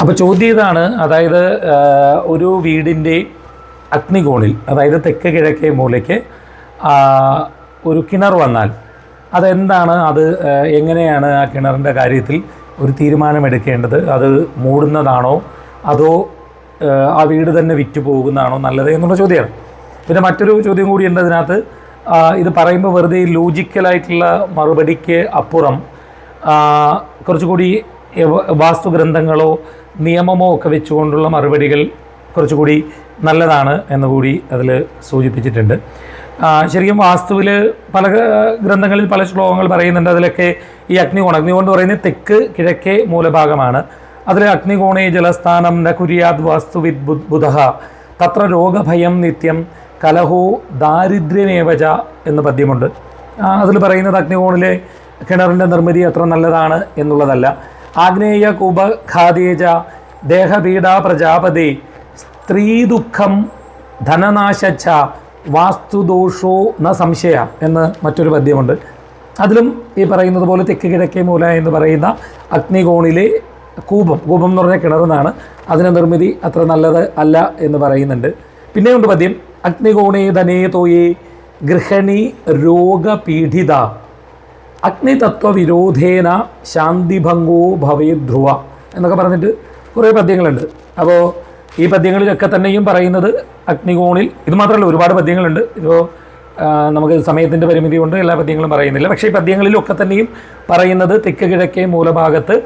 അപ്പോൾ ചോദ്യം ഇതാണ്. അതായത് ഒരു വീടിന്റെ അഗ്നികോണിൽ അതായത് തെക്ക് കിഴക്കേ മൂലയ്ക്ക് ഒരു കിണർ വന്നാൽ അതെന്താണ്? അത് എങ്ങനെയാണ് ആ കിണറിന്റെ കാര്യത്തിൽ ഒരു തീരുമാനമെടുക്കേണ്ടത്? അത് മൂടുന്നതാണോ? അതോ ആ, വീട് തന്നെ വിറ്റു പോകുന്നതാണോ നല്ലത് എന്നുള്ള ചോദ്യമാണ്. പിന്നെ മറ്റൊരു ചോദ്യം കൂടി ഉണ്ട് അതിനകത്ത്. ഇത് പറയുമ്പോൾ വെറുതെ ലോജിക്കലായിട്ടുള്ള മറുപടിക്ക് അപ്പുറം കുറച്ചുകൂടി വാസ്തുഗ്രന്ഥങ്ങളോ നിയമമോ ഒക്കെ വെച്ചുകൊണ്ടുള്ള മറുപടികൾ കുറച്ചുകൂടി നല്ലതാണ് എന്ന് കൂടി അതിൽ സൂചിപ്പിച്ചിട്ടുണ്ട്. ശരിക്കും വാസ്തുവിൽ പല ഗ്രന്ഥങ്ങളിൽ പല ശ്ലോകങ്ങൾ പറയുന്നുണ്ട്. അതിലൊക്കെ ഈ അഗ്നികോണം അഗ്നികോണം എന്ന് പറയുന്നത് തെക്ക് കിഴക്കേ മൂലഭാഗമാണ്. അതിൽ അഗ്നികോണേ ജലസ്ഥാനം ന കുര്യാത് വാസ്തുവിദ് ബുധ. തത്ര രോഗഭയം നിത്യം കലഹോ ദാരിദ്ര്യമേവജ എന്ന് പദ്യമുണ്ട്. അതിൽ പറയുന്നത് അഗ്നികോണിലെ കിണറിന്റെ നിർമ്മിതി അത്ര നല്ലതാണ് എന്നുള്ളതല്ല. ആഗ്നേയ കുപഖാദേജ ദേഹപീഡ പ്രജാപതി സ്ത്രീദുഃഖം ധനനാശച്ച വാസ്തുദോഷോ ന സംശയ എന്ന് മറ്റൊരു പദ്യമുണ്ട്. അതിലും ഈ പറയുന്നത് പോലെ തെക്ക് കിഴക്കേ മൂല എന്ന് പറയുന്ന അഗ്നികോണിലെ കൂപം കൂപം എന്ന് പറഞ്ഞ കിണറെന്നാണ് അതിന്റെ നിർമ്മിതി അത്ര നല്ലത് അല്ല എന്ന് പറയുന്നുണ്ട്. പിന്നെയുണ്ട് പദ്യം അഗ്നികോണേ ധനേ തോയേ ഗൃഹണി രോഗപീഡിത അഗ്നിതത്വവിരോധേന ശാന്തിഭംഗോ ഭവേ ധ്രുവ എന്നൊക്കെ പറഞ്ഞിട്ട് കുറേ പദ്യങ്ങളുണ്ട്. അപ്പോൾ ഈ പദ്യങ്ങളിലൊക്കെ തന്നെയും പറയുന്നത് അഗ്നികോണിൽ ഇത് മാത്രമല്ല ഒരുപാട് പദ്യങ്ങളുണ്ട്. ഇപ്പോൾ നമുക്ക് സമയത്തിന്റെ പരിമിതി കൊണ്ട് എല്ലാ പദ്യങ്ങളും പറയുന്നില്ല. പക്ഷേ ഈ പദ്യങ്ങളിലൊക്കെ തന്നെയും പറയുന്നത് തെക്ക് കിഴക്കേ മൂലഭാഗത്ത്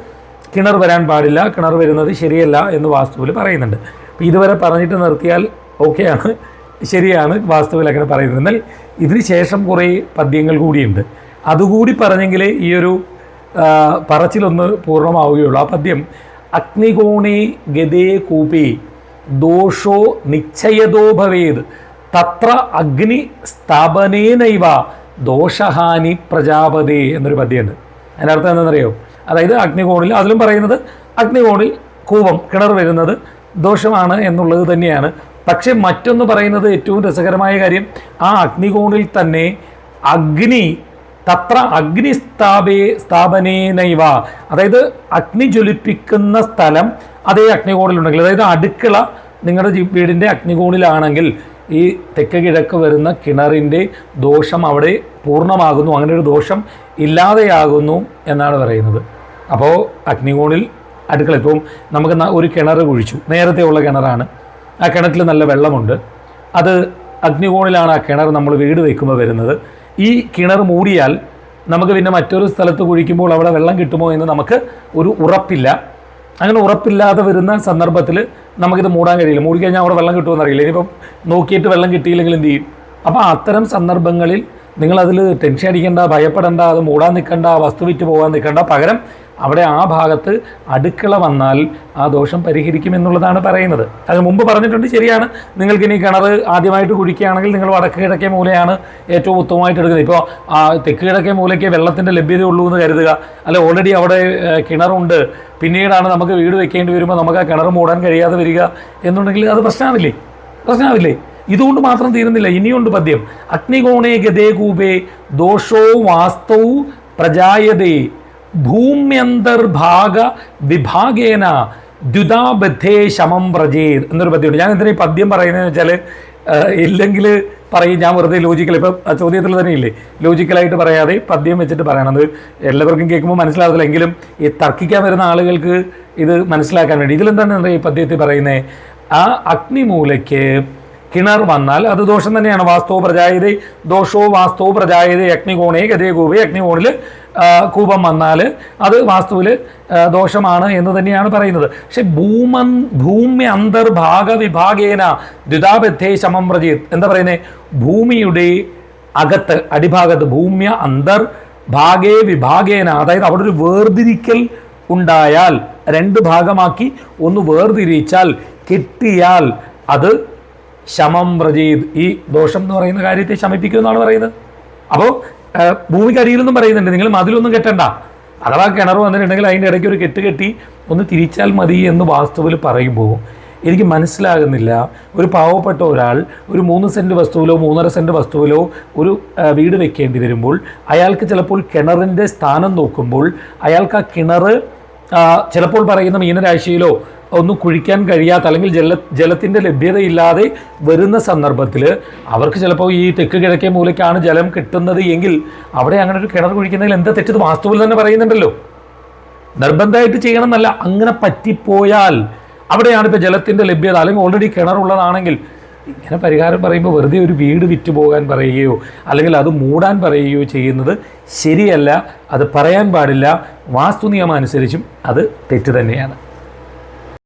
കിണർ വരാൻ പാടില്ല കിണർ വരുന്നത് ശരിയല്ല എന്ന് വാസ്തുവിൽ പറയുന്നുണ്ട്. അപ്പോൾ ഇതുവരെ പറഞ്ഞിട്ട് നിർത്തിയാൽ ഓക്കെയാണ് ശരിയാണ് വാസ്തുവിൽ അങ്ങനെ പറയുന്നത്. എന്നാൽ ഇതിന് ശേഷം കുറേ പദ്യങ്ങൾ കൂടിയുണ്ട്. അതുകൂടി പറഞ്ഞെങ്കിലേ ഈ ഒരു പറച്ചിലൊന്ന് പൂർണമാവുകയുള്ളൂ. ആ പദ്യം അഗ്നികോണേ ഗതേ കൂപി ദോഷോ നിശ്ചയതോ ഭവേത് തത്ര അഗ്നി സ്ഥാപനേനൈവ ദോഷഹാനി പ്രജാപതി എന്നൊരു പദ്യമുണ്ട്. അതിന്റെ അർത്ഥം എന്താണെന്നറിയോ? അതായത് അഗ്നികോണിൽ അതിലും പറയുന്നത് അഗ്നികോണിൽ കൂപം കിണർ വരുന്നത് ദോഷമാണ് എന്നുള്ളത് തന്നെയാണ്. പക്ഷേ മറ്റൊന്ന് പറയുന്നത് ഏറ്റവും രസകരമായ കാര്യം ആ അഗ്നികോണിൽ തന്നെ അഗ്നി തത്ര അഗ്നി സ്ഥാപേ സ്ഥാപനേനൈവ. അതായത് അഗ്നി ജ്വലിപ്പിക്കുന്ന സ്ഥലം അതേ അഗ്നികോണിലുണ്ടെങ്കിൽ അതായത് അടുക്കള നിങ്ങളുടെ വീടിന്റെ അഗ്നികോണിലാണെങ്കിൽ ഈ തെക്ക് കിഴക്ക് വരുന്ന കിണറിന്റെ ദോഷം അവിടെ പൂർണമാകുന്നു അങ്ങനെ ഒരു ദോഷം ഇല്ലാതെയാകുന്നു എന്നാണ് പറയുന്നത്. അപ്പോൾ അഗ്നികോണിൽ അടുക്കള ഇപ്പം നമുക്ക് ഒരു കിണർ കുഴിച്ചു നേരത്തെ ഉള്ള കിണറാണ്. ആ കിണറ്റിൽ നല്ല വെള്ളമുണ്ട്. അത് അഗ്നികോണിലാണ് ആ കിണർ നമ്മൾ വീട് വയ്ക്കുമ്പോൾ വരുന്നത്. ഈ കിണർ മൂടിയാൽ നമുക്ക് പിന്നെ മറ്റൊരു സ്ഥലത്ത് കുഴിക്കുമ്പോൾ അവിടെ വെള്ളം കിട്ടുമോ എന്ന് നമുക്ക് ഒരു ഉറപ്പില്ല. അങ്ങനെ ഉറപ്പില്ലാതെ വരുന്ന സന്ദർഭത്തിൽ നമുക്കിത് മൂടാൻ കഴിയില്ല. മൂടിക്കഴിഞ്ഞാൽ അവിടെ വെള്ളം കിട്ടുമെന്ന് അറിയില്ല ഇനിയിപ്പം നോക്കിയിട്ട് വെള്ളം കിട്ടിയില്ലെങ്കിൽ എന്ത് ചെയ്യും? അപ്പോൾ അത്തരം സന്ദർഭങ്ങളിൽ നിങ്ങളതിൽ ടെൻഷൻ അടിക്കേണ്ട ഭയപ്പെടേണ്ട അത് മൂടാൻ നിൽക്കേണ്ട വസ്തു വിറ്റ് പോകാൻ നിൽക്കേണ്ട. പകരം അവിടെ ആ ഭാഗത്ത് അടുക്കള വന്നാൽ ആ ദോഷം പരിഹരിക്കുമെന്നുള്ളതാണ് പറയുന്നത്. അത് മുമ്പ് പറഞ്ഞിട്ടുണ്ട് ശരിയാണ്. നിങ്ങൾക്ക് ഇനി കിണർ ആദ്യമായിട്ട് കുഴിക്കുകയാണെങ്കിൽ നിങ്ങൾ വടക്ക് കിഴക്കേ മൂലയാണ് ഏറ്റവും ഉത്തമമായിട്ട് എടുക്കുന്നത്. ഇപ്പോൾ ആ തെക്ക് കിഴക്കേ മൂലയ്ക്ക് വെള്ളത്തിന്റെ ലഭ്യത ഉള്ളൂ എന്ന് കരുതുക. അല്ല ഓൾറെഡി അവിടെ കിണറുണ്ട്. പിന്നീടാണ് നമുക്ക് വീട് വെക്കേണ്ടി വരുമ്പോൾ നമുക്ക് ആ കിണർ മൂടാൻ കഴിയാതെ വരിക എന്നുണ്ടെങ്കിൽ അത് പ്രശ്നമാവില്ലേ? പ്രശ്നമാവില്ലേ? ഇതുകൊണ്ട് മാത്രം തീരുന്നില്ല. ഇനിയുണ്ട് പദ്യം. അഗ്നികോണേ ഗതേ കൂപേ ദോഷോ വാസ്തവും പ്രജായതേ. ഭൂമ്യന്തർഭാഗ വിഭാഗേന ദ്യുതാബദ്ധേ ശമം പ്രജേത് എന്നൊരു പദ്യമുണ്ട്. ഞാൻ എന്തിനാ ഈ പദ്യം പറയുന്നതെന്ന് വെച്ചാൽ ഇല്ലെങ്കിൽ പറയും ഞാൻ വെറുതെ ലോജിക്കൽ ഇപ്പം ചോദ്യത്തിൽ തന്നെ ഇല്ലേ? ലോജിക്കലായിട്ട് പറയാതെ പദ്യം വെച്ചിട്ട് പറയണത് എല്ലാവർക്കും കേൾക്കുമ്പോൾ മനസ്സിലാകത്തില്ല എങ്കിലും ഈ തർക്കിക്കാൻ വരുന്ന ആളുകൾക്ക് ഇത് മനസ്സിലാക്കാൻ വേണ്ടി. ഇതിലെന്താണ് ഈ പദ്യത്തിൽ പറയുന്നത് ആ അഗ്നിമൂലയ്ക്ക് കിണർ വന്നാൽ അത് ദോഷം തന്നെയാണ്. വാസ്തവ പ്രജായതേ ദോഷോ വാസ്തവ പ്രജായതേ അഗ്നികോണേ ഗതേ ഗോപേ. അഗ്നികോണിൽ കൂപം വന്നാൽ അത് വാസ്തുവിൽ ദോഷമാണ് എന്ന് തന്നെയാണ് പറയുന്നത്. പക്ഷെ ഭൂമൻ ഭൂമി അന്തർഭാഗ വിഭാഗേന ദ്വിതാബദ്ധേ ശമം പ്രജീത് എന്താ പറയുന്നത് ഭൂമിയുടെ അകത്ത് അടിഭാഗത്ത് ഭൂമ്യ അന്തർ ഭാഗേ വിഭാഗേന അതായത് അവിടെ ഒരു വേർതിരിക്കൽ ഉണ്ടായാൽ രണ്ട് ഭാഗമാക്കി ഒന്ന് വേർതിരിച്ചാൽ കെട്ടിയാൽ അത് ശമം പ്രജീത് ഈ ദോഷം എന്ന് പറയുന്ന കാര്യത്തെ ശമിപ്പിക്കും എന്നാണ് പറയുന്നത്. അപ്പോൾ ഭൂമിക്കടിയിലൊന്നും പറയുന്നുണ്ട്. നിങ്ങൾ മതിലൊന്നും കെട്ടണ്ട. അഥവാ കിണർ വന്നിട്ടുണ്ടെങ്കിൽ അതിന്റെ ഇടയ്ക്ക് ഒരു കെട്ട് കെട്ടി ഒന്ന് തിരിച്ചാൽ മതി എന്ന് വാസ്തുവിൽ പറയുമ്പോൾ എനിക്ക് മനസ്സിലാകുന്നില്ല. ഒരു പാവപ്പെട്ട ഒരാൾ ഒരു മൂന്ന് സെന്റ് വസ്തുവിലോ മൂന്നര സെന്റ് വസ്തുവിലോ ഒരു വീട് വെക്കേണ്ടി വരുമ്പോൾ അയാൾക്ക് ചിലപ്പോൾ കിണറിന്റെ സ്ഥാനം നോക്കുമ്പോൾ അയാൾക്ക് ആ കിണർ ചിലപ്പോൾ പറയുന്ന മീനരാശിയിലോ ഒന്ന് കുഴിക്കാൻ കഴിയാത്ത അല്ലെങ്കിൽ ജല ജലത്തിന്റെ ലഭ്യതയില്ലാതെ വരുന്ന സന്ദർഭത്തിൽ അവർക്ക് ചിലപ്പോൾ ഈ തെക്ക് കിഴക്കേ മൂലയ്ക്കാണ് ജലം കിട്ടുന്നത് എങ്കിൽ അവിടെ അങ്ങനെ ഒരു കിണർ കുഴിക്കുന്നതിൽ എന്താ തെറ്റത് വാസ്തുവിൽ തന്നെ പറയുന്നുണ്ടല്ലോ. നിർബന്ധമായിട്ട് ചെയ്യണം എന്നല്ല അങ്ങനെ പറ്റിപ്പോയാൽ അവിടെയാണ് ഇപ്പോൾ ജലത്തിന്റെ ലഭ്യത. അല്ലെങ്കിൽ ഓൾറെഡി കിണറുള്ളതാണെങ്കിൽ ഇങ്ങനെ പരിഹാരം പറയുമ്പോൾ വെറുതെ ഒരു വീട് വിറ്റ് പോകാൻ പറയുകയോ അല്ലെങ്കിൽ അത് മൂടാൻ പറയുകയോ ചെയ്യുന്നത് ശരിയല്ല അത് പറയാൻ പാടില്ല. വാസ്തു നിയമം അനുസരിച്ചും അത് തെറ്റ് തന്നെയാണ്.